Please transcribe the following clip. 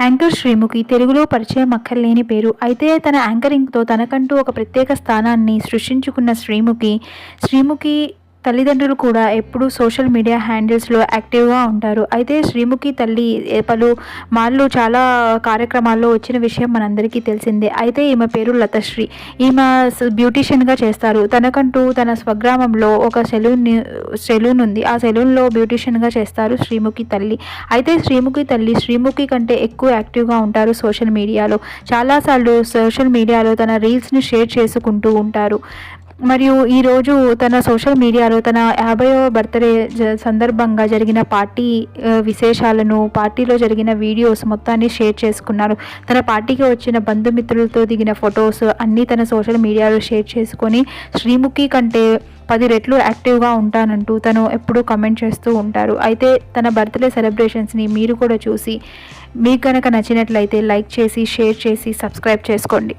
Anchor Sreemukhi తెలుగులో పరిచయం అక్కర్లేని పేరు. అయితే తన యాంకరింగ్తో తనకంటూ ఒక ప్రత్యేక స్థానాన్ని సృష్టించుకున్న శ్రీముఖి శ్రీముఖి తల్లిదండ్రులు కూడా ఎప్పుడూ సోషల్ మీడియా హ్యాండిల్స్లో యాక్టివ్గా ఉంటారు. అయితే శ్రీముఖి తల్లి పలు మార్లు చాలా కార్యక్రమాల్లో వచ్చిన విషయం మనందరికీ తెలిసిందే. అయితే ఈమె పేరు లతశ్రీ. ఈమె బ్యూటీషియన్గా చేస్తారు. తనకంటూ తన స్వగ్రామంలో ఒక సెలూన్ సెలూన్ ఉంది. ఆ సెలూన్లో బ్యూటీషియన్గా చేస్తారు శ్రీముఖి తల్లి. అయితే శ్రీముఖి తల్లి శ్రీముఖి కంటే ఎక్కువ యాక్టివ్గా ఉంటారు సోషల్ మీడియాలో. చాలాసార్లు సోషల్ మీడియాలో తన రీల్స్ని షేర్ చేసుకుంటూ ఉంటారు. మరియు ఈరోజు తన సోషల్ మీడియాలో తన యాభైవ బర్త్డే జ- సందర్భంగా జరిగిన పార్టీ విశేషాలను పార్టీలో జరిగిన వీడియోస్ మొత్తాన్ని షేర్ చేసుకున్నారు. తన పార్టీకి వచ్చిన బంధుమిత్రులతో దిగిన ఫొటోస్ అన్నీ తన సోషల్ మీడియాలో షేర్ చేసుకొని శ్రీముఖి కంటే పది రెట్లు యాక్టివ్గా ఉంటానంటూ తను ఎప్పుడూ కమెంట్ చేస్తూ ఉంటారు. అయితే తన బర్త్డే సెలబ్రేషన్స్ని మీరు కూడా చూసి మీకు కనుక నచ్చినట్లయితే లైక్ చేసి షేర్ చేసి సబ్స్క్రైబ్ చేసుకోండి.